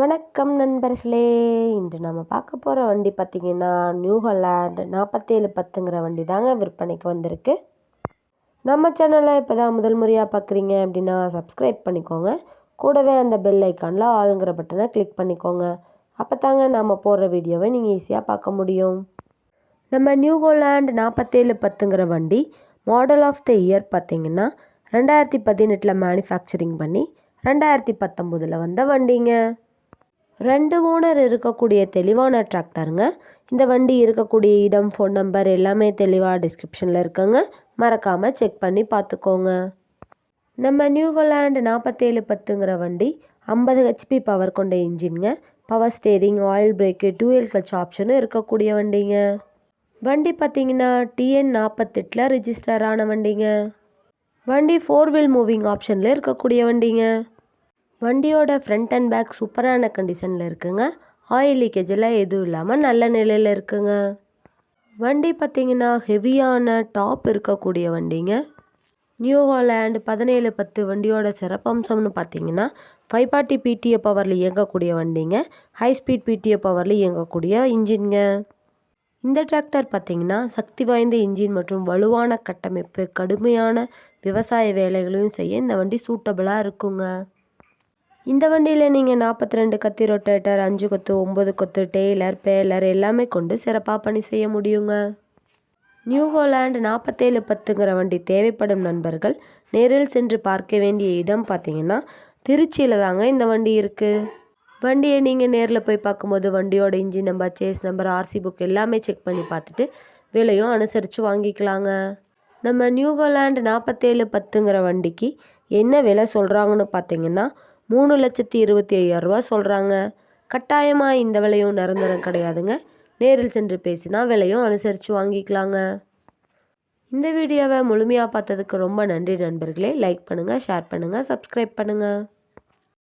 வணக்கம் நண்பர்களே. இன்று நம்ம பார்க்க போகிற வண்டி பார்த்திங்கன்னா நியூ ஹாலாண்ட் நாற்பத்தேழு பத்துங்கிற வண்டி தாங்க விற்பனைக்கு வந்திருக்கு. நம்ம சேனலை இப்போ தான் முதல் முறையாக பார்க்குறீங்க அப்படின்னா சப்ஸ்கிரைப் பண்ணிக்கோங்க. கூடவே அந்த பெல் ஐக்கானில் ஆளுங்கிற பட்டனை கிளிக் பண்ணிக்கோங்க. அப்போ தாங்க நம்ம போடுற வீடியோவை நீங்கள் ஈஸியாக பார்க்க முடியும். நம்ம நியூ ஹோலாண்ட் நாற்பத்தேழு பத்துங்கிற வண்டி மாடல் ஆஃப் த இயர் பார்த்திங்கன்னா ரெண்டாயிரத்தி பதினெட்டில் மேனுஃபேக்சரிங் பண்ணி ரெண்டாயிரத்தி பத்தொம்போதில் வந்த வண்டிங்க. ரெண்டு ஓனர் இருக்கக்கூடிய தெளிவான டிராக்டருங்க இந்த வண்டி இருக்கக்கூடிய இடம் ஃபோன் நம்பர் எல்லாமே தெளிவாக டிஸ்கிரிப்ஷனில் இருக்குங்க. மறக்காமல் செக் பண்ணி பார்த்துக்கோங்க நம்ம நியூகோலாண்டு நாற்பத்தேழு பத்துங்கிற வண்டி ஐம்பது ஹெச்பி பவர் கொண்ட இன்ஜின்ங்க power steering oil brake dual clutch ஆப்ஷனும் இருக்கக்கூடிய வண்டிங்க. வண்டி பார்த்தீங்கன்னா டிஎன் நாற்பத்தெட்டில் ரிஜிஸ்டர் ஆன வண்டிங்க. வண்டி ஃபோர் வீல் மூவிங் ஆப்ஷனில் இருக்கக்கூடிய வண்டிங்க. வண்டியோட ஃப்ரண்ட் அண்ட் பேக் சூப்பரான கண்டிஷனில் இருக்குங்க. ஆயில் லீக்கேஜ் எல்லாம் எதுவும் இல்லாமல் நல்ல நிலையில் இருக்குங்க. வண்டி பார்த்திங்கன்னா ஹெவியான டாப் இருக்கக்கூடிய வண்டிங்க. நியூ ஹாலேண்ட் பதினேழு பத்து வண்டியோட சிறப்பம்சம்னு பார்த்தீங்கன்னா ஃபைவ் பார்ட்டி பிடிஏ பவரில் இயங்கக்கூடிய வண்டிங்க. ஹை ஸ்பீட் பிடிஏ பவரில் இயங்கக்கூடிய இன்ஜின்ங்க. இந்த டிராக்டர் பார்த்திங்கன்னா சக்தி வாய்ந்த இன்ஜின் மற்றும் வலுவான கட்டமைப்பு கடுமையான விவசாய வேலைகளையும் செய்ய இந்த வண்டி சூட்டபிளாக இருக்குங்க. இந்த வண்டியில் நீங்கள் நாற்பத்தி ரெண்டு கத்தி ரொட்டேட்டர் அஞ்சு கொத்து ஒம்பது கொத்து டெய்லர் பேலர் எல்லாமே கொண்டு சிறப்பாக பணி செய்ய முடியுங்க. நியூ ஹோலாண்ட் நாற்பத்தேழு பத்துங்கிற வண்டி தேவைப்படும் நண்பர்கள் நேரில் சென்று பார்க்க வேண்டிய இடம் பார்த்தீங்கன்னா திருச்சியில் தாங்க இந்த வண்டி இருக்குது வண்டியை நீங்கள் நேரில் போய் பார்க்கும்போது வண்டியோட engine number chassis number R C book எல்லாமே செக் பண்ணி பார்த்துட்டு விலையும் அனுசரித்து வாங்கிக்கலாங்க. நம்ம நியூ ஹோலாண்ட் நாற்பத்தேழு பத்துங்கிற வண்டிக்கு என்ன விலை சொல்கிறாங்கன்னு பார்த்தீங்கன்னா மூணு லட்சத்தி இருபத்தி ஐயாயிரரூபா சொல்கிறாங்க கட்டாயமாக இந்த விலையும் நிரந்தரம் கிடையாதுங்க. நேரில் சென்று பேசினா விலையும் அனுசரித்து வாங்கிக்கலாங்க. இந்த வீடியோவை முழுமையாக பார்த்ததுக்கு ரொம்ப நன்றி நண்பர்களே. லைக் பண்ணுங்கள் ஷேர் பண்ணுங்கள் சப்ஸ்கிரைப் பண்ணுங்கள்